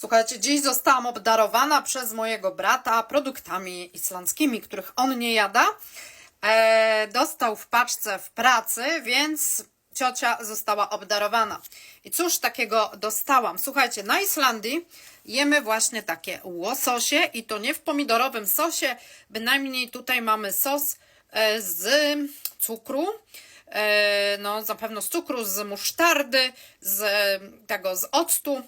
Słuchajcie, dziś zostałam obdarowana przez mojego brata produktami islandzkimi, których on nie jada. E, dostał w paczce w pracy, więc ciocia została obdarowana. I cóż takiego dostałam? Słuchajcie, na Islandii jemy właśnie takie łososie i to nie w pomidorowym sosie, bynajmniej tutaj mamy sos e, z cukru, e, no zapewne z cukru, z musztardy, z tego, z octu.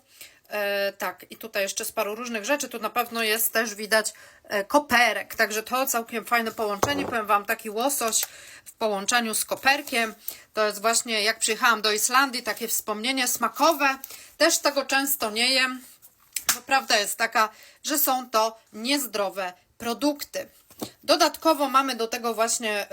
E, tak, i tutaj jeszcze z paru różnych rzeczy. Tu na pewno jest też widać e, koperek, także to całkiem fajne połączenie. Powiem Wam, taki łosoś w połączeniu z koperkiem. To jest właśnie, jak przyjechałam do Islandii, takie wspomnienie smakowe. Też tego często nie jem. Bo prawda jest taka, że są to niezdrowe produkty. Dodatkowo mamy do tego właśnie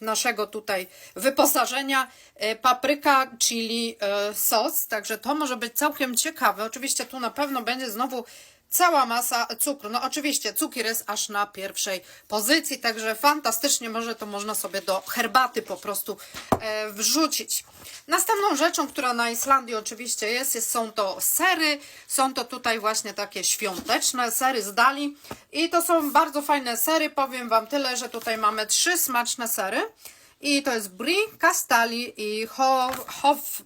y, naszego tutaj wyposażenia y, papryka, chili, y, sos, także to może być całkiem ciekawe. Oczywiście tu na pewno będzie znowu cała masa cukru. No oczywiście cukier jest aż na pierwszej pozycji, także fantastycznie może to można sobie do herbaty po prostu e, wrzucić. Następną rzeczą, która na Islandii oczywiście jest, jest, są to sery. Są to tutaj właśnie takie świąteczne sery z Dali. I to są bardzo fajne sery. Powiem Wam tyle, że tutaj mamy trzy smaczne sery. I to jest Brie, Castali i Hof, Hof,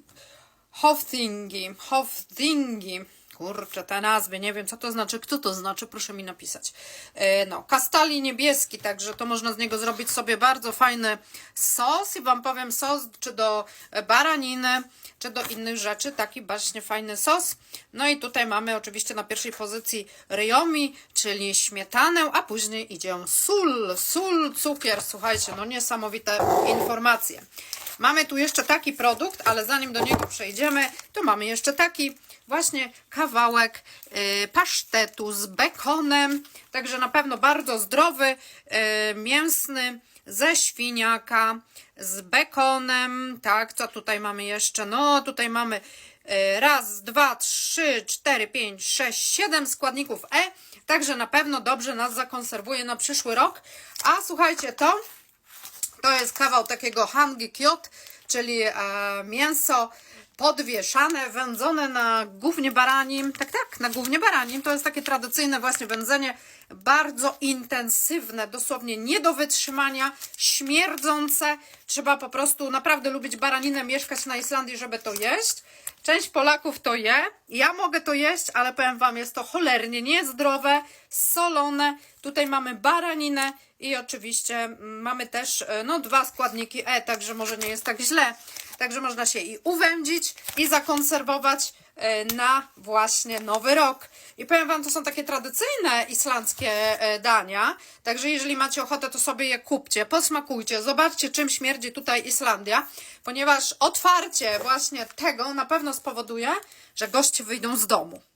Hoftingi. Hoftingi. Kurczę, te nazwy, nie wiem co to znaczy, kto to znaczy, proszę mi napisać. E, No, kastali niebieski, także to można z niego zrobić sobie bardzo fajny sos i Wam powiem sos czy do baraniny, czy do innych rzeczy, taki właśnie fajny sos. No i tutaj mamy oczywiście na pierwszej pozycji ryomi, czyli śmietanę, a później idzie sól, sól, cukier, słuchajcie, no niesamowite informacje. Mamy tu jeszcze taki produkt, ale zanim do niego przejdziemy, to mamy jeszcze taki właśnie kawałek y, pasztetu z bekonem, także na pewno bardzo zdrowy, y, mięsny, ze świniaka, z bekonem, tak, co tutaj mamy jeszcze? No, tutaj mamy y, raz, dwa, trzy, cztery, pięć, sześć, siedem składników E, także na pewno dobrze nas zakonserwuje na przyszły rok. A słuchajcie, to to jest kawał takiego hangi kiot, czyli e, mięso podwieszane, wędzone na głównie baranim. Tak, tak, na głównie baranim. To jest takie tradycyjne właśnie wędzenie, bardzo intensywne, dosłownie nie do wytrzymania, śmierdzące. Trzeba po prostu naprawdę lubić baraninę, mieszkać na Islandii, żeby to jeść. Część Polaków to je. Ja mogę to jeść, ale powiem Wam, jest to cholernie niezdrowe, solone. Tutaj mamy baraninę i oczywiście mm, mamy też e, no, dwa składniki E, także może nie jest tak źle. Także można się i uwędzić, i zakonserwować e, na właśnie nowy rok. I powiem Wam, to są takie tradycyjne islandzkie e, dania. Także jeżeli macie ochotę, to sobie je kupcie, posmakujcie, zobaczcie, czym śmierdzi tutaj Islandia, ponieważ otwarcie właśnie tego na pewno spowoduje, że goście wyjdą z domu.